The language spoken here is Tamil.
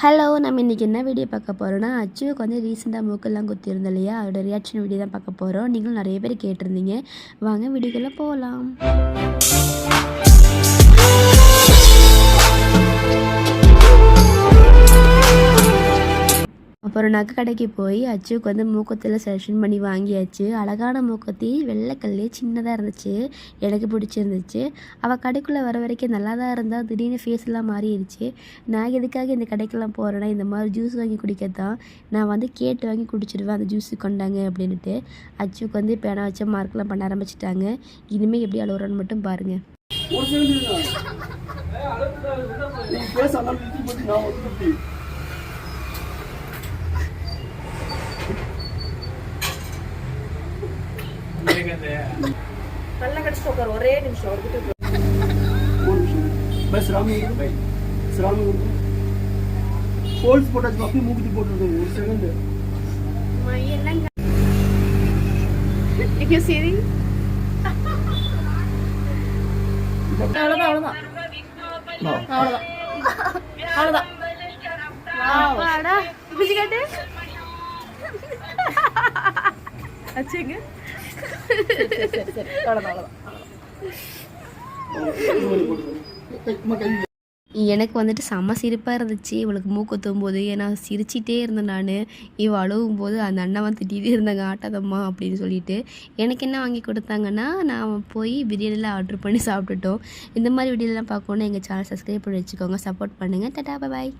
ஹலோ நம்ம இன்றைக்கி என்ன வீடியோ பார்க்க போகிறோன்னா அச்சுவுக்கு வந்து ரீசெண்டாக மூக்கெல்லாம் குத்திருந்தோம் இல்லையா? அதோட ரியாக்ஷன் வீடியோ தான் பார்க்க போகிறோம் நீங்களும் நிறைய பேர் கேட்டிருந்தீங்க. வாங்க வீடியோக்குள்ளே போகலாம் அப்புறம் நகை கடைக்கு போய் அச்சுக்கு வந்து மூக்கத்தில் செலெக்ஷன் பண்ணி வாங்கியாச்சு. அழகான மூக்கத்தி வெள்ளைக்கல்லே சின்னதாக இருந்துச்சு. எனக்கு பிடிச்சிருந்துச்சு. அவள் கடைக்குள்ளே வர வரைக்கும் நல்லா தான் இருந்தால் திடீர்னு ஃபேஸ் எல்லாம் மாறிடுச்சு. நான் எதுக்காக இந்த கடைக்கெல்லாம் போகிறேன்னா இந்த மாதிரி ஜூஸ் வாங்கி குடிக்கத்தான். நான் வந்து கேட்டு வாங்கி குடிச்சிடுவேன் அந்த ஜூஸு கொண்டாங்க அப்படின்ட்டு அச்சுக்கு வந்து பேனா வச்ச மார்க்லாம் பண்ண ஆரம்பிச்சிட்டாங்க. இனிமேல் எப்படி அழுகுறான்னு மட்டும் பாருங்கள் ஒரு ஒரு கிட்ட ஒரு நிமிஷம் பை சிராமி பை சிராமி ஹோல்ஸ் போட்டாச்சு அப்படியே மூக்குத்தி போட்டுருது ஒரு செகண்ட் சரி அவ்வளவுதான் அவ்வளவுதான் அவ்வளவுதான் அவ்வளவுதான் அப்பாடா பிடிச்சு காட்டு அச்சுங்க எனக்கு வந்துட்டு செம்ம சிரிப்பாக இருந்துச்சு. இவளுக்கு மூக்கத்தும் போது ஏன்னா சிரிச்சிட்டே இருந்தேன் நான். இவள் அழுவும் போது அந்த அண்ணன் திட்டிகிட்டே இருந்தாங்க ஆட்டாதம்மா அப்படின்னு சொல்லிட்டு. எனக்கு என்ன வாங்கி கொடுத்தாங்கன்னா நான் போய் பிரியாணியில் ஆர்டர் பண்ணி சாப்பிட்டுட்டோம். இந்த மாதிரி வீடியோலாம் பார்க்கணுன்னா எங்கள் சேனல் சப்ஸ்கிரைப் பண்ணி வச்சுக்கோங்க. சப்போர்ட் பண்ணுங்கள் டட்டா பாய்